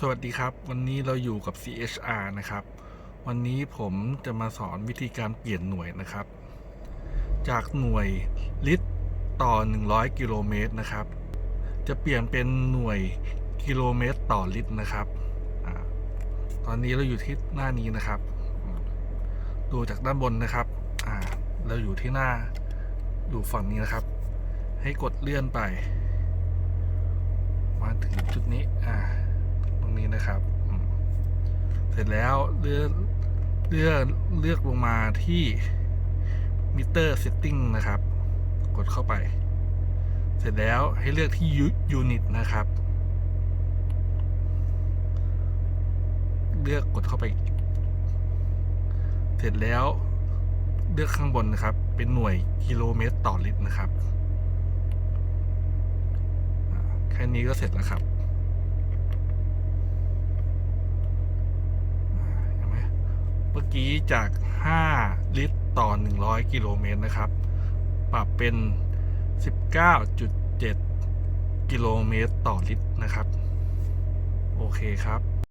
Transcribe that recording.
สวัสดีครับ วันนี้เราอยู่กับ CHR นะครับ วันนี้ผมจะมาสอนวิธีการเปลี่ยนหน่วยนะครับ จากหน่วยลิตรต่อ 100 กิโลเมตรนะครับ จะเปลี่ยนเป็นหน่วยกิโลเมตรต่อลิตรนะครับอตอนนี้เราอยู่ที่หน้านี้นะครับ ดูจากด้านบนนะครับเราอยู่ที่หน้าอยู่ฝั่งนี้นะครับ ให้กดเลื่อนไป มาถึงจุดนี้อ่า ตรงนี้นะครับอืม เสร็จแล้วเลือกเลือกเลือกลงมาที่มิเตอร์เซตติ้งนะครับ กดเข้าไป เสร็จแล้วให้เลือกที่ยูนิตนะครับ เลือกกดเข้าไป เสร็จแล้วเลือกข้างบนนะครับ เป็นหน่วยกิโลเมตรต่อลิตรนะครับ แค่นี้ก็เสร็จแล้วครับ เห็นไหมเมื่ อกี้จาก 5 ลิตรต่อ 100 กิโลเมตรนะครับ ปรับเป็น 19.7 กิโลเมตรต่อลิตรนะครับ โอเคครับ